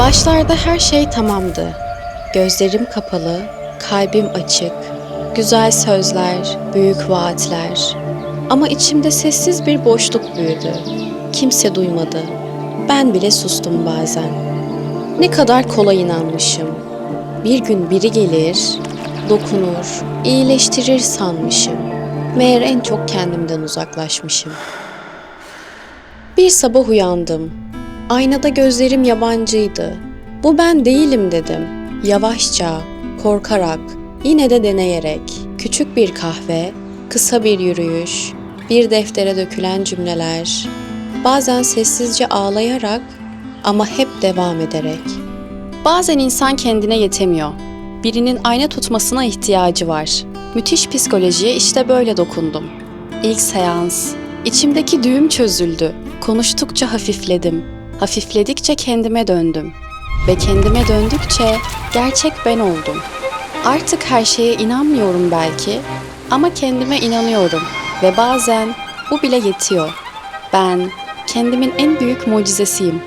Başlarda her şey tamamdı. Gözlerim kapalı, kalbim açık. Güzel sözler, büyük vaatler. Ama içimde sessiz bir boşluk büyüdü. Kimse duymadı. Ben bile sustum bazen. Ne kadar kolay inanmışım. Bir gün biri gelir, dokunur, iyileştirir sanmışım. Meğer en çok kendimden uzaklaşmışım. Bir sabah uyandım. Aynada gözlerim yabancıydı. Bu ben değilim dedim. Yavaşça, korkarak, yine de deneyerek. Küçük bir kahve, kısa bir yürüyüş, bir deftere dökülen cümleler. Bazen sessizce ağlayarak ama hep devam ederek. Bazen insan kendine yetemiyor. Birinin ayna tutmasına ihtiyacı var. Müthiş psikolojiye işte böyle dokundum. İlk seans. İçimdeki düğüm çözüldü. Konuştukça hafifledim. Hafifledikçe kendime döndüm. Ve kendime döndükçe gerçek ben oldum. Artık her şeye inanmıyorum belki ama kendime inanıyorum ve bazen bu bile yetiyor. Ben kendimin en büyük mucizesiyim.